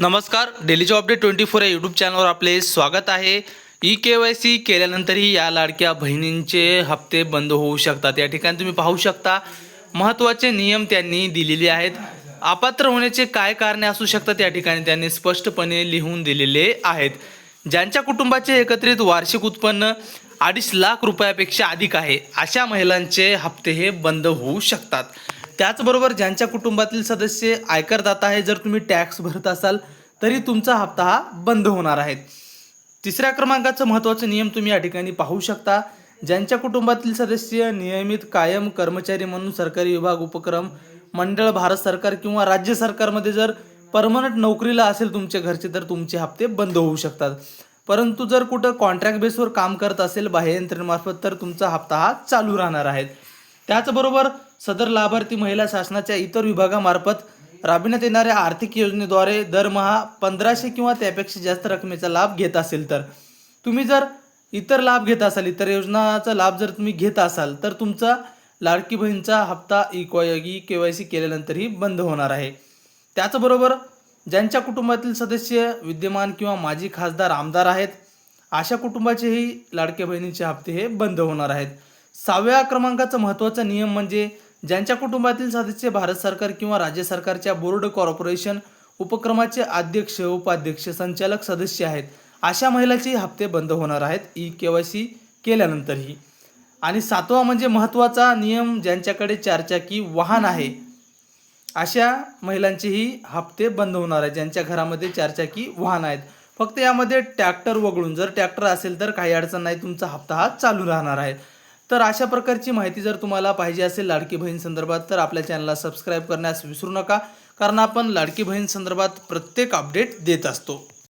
नमस्कार डेलीचे update twenty four या यूट्यूब चॅनलवर आपले स्वागत आहे. ई के वाय सी केल्यानंतरही या लाडक्या बहिणींचे हप्ते बंद होऊ शकतात. या ठिकाणी तुम्ही पाहू शकता महत्त्वाचे नियम त्यांनी दिलेले आहेत. अपात्र होण्याचे काय कारणे असू शकतात या ठिकाणी त्यांनी स्पष्टपणे लिहून दिलेले आहेत. ज्यांच्या कुटुंबाचे एकत्रित वार्षिक उत्पन्न अडीच लाख रुपयापेक्षा अधिक आहे अशा महिलांचे हप्ते हे बंद होऊ शकतात. त्याचबरोबर ज्यांच्या कुटुंबातील सदस्य आयकरदाता आहे जर तुम्ही टॅक्स भरत असाल तरी तुमचा हप्ता हा बंद होणार आहे. तिसऱ्या क्रमांकाचं महत्त्वाचं नियम तुम्ही या ठिकाणी पाहू शकता. ज्यांच्या कुटुंबातील सदस्य नियमित कायम कर्मचारी म्हणून सरकारी विभाग उपक्रम मंडळ भारत सरकार किंवा राज्य सरकारमध्ये जर परमनंट नोकरीला असेल तुमच्या घरचे तर तुमचे हप्ते बंद होऊ शकतात. परंतु जर कुठं कॉन्ट्रॅक्ट बेसवर काम करत असेल बाह्य यंत्रणेमार्फत तर तुमचा हप्ता हा चालू राहणार आहे. त्याचबरोबर सदर लाभार्थी महिला शासनाच्या इतर विभागामार्फत राबविण्यात येणाऱ्या आर्थिक योजनेद्वारे दरमहा पंधराशे किंवा त्यापेक्षा जास्त रकमेचा लाभ घेत असेल तर. तुम्ही जर इतर लाभ घेत असाल इतर योजनाचा लाभ जर तुम्ही घेत असाल तर तुमचा लाडकी बहीणचा हप्ता E E K Y C केल्यानंतरही बंद होणार आहे. त्याचबरोबर ज्यांच्या कुटुंबातील सदस्य विद्यमान किंवा माजी खासदार आमदार आहेत अशा कुटुंबाचेही लाडक्या बहिणीचे हप्ते हे बंद होणार आहेत. सहाव्या क्रमांकाचा महत्त्वाचा नियम म्हणजे ज्यांच्या कुटुंबातील सदस्य भारत सरकार किंवा राज्य सरकारच्या बोर्ड कॉर्पोरेशन उपक्रमाचे अध्यक्ष उपाध्यक्ष संचालक सदस्य आहेत. अशा महिलाचे हप्ते बंद होणार आहेत ई के वाय सी केल्यानंतरही. आणि सातवा म्हणजे महत्त्वाचा नियम ज्यांच्याकडे चारचाकी वाहन आहे अशा महिलांचेही हप्ते बंद होणार आहेत. ज्यांच्या घरामध्ये चारचाकी वाहन आहेत. फक्त यामध्ये ट्रॅक्टर वगळून जर ट्रॅक्टर असेल तर काही अडचण नाही तुमचा हप्ता हा चालू राहणार आहे. तर अशा प्रकारची माहिती जर तुम्हाला पाहिजे असेल लाडकी बहीण संदर्भात तर आपल्या चॅनलला सबस्क्राईब करण्यास विसरू नका कारण आपण लाडकी बहीण संदर्भात प्रत्येक अपडेट देत असतो.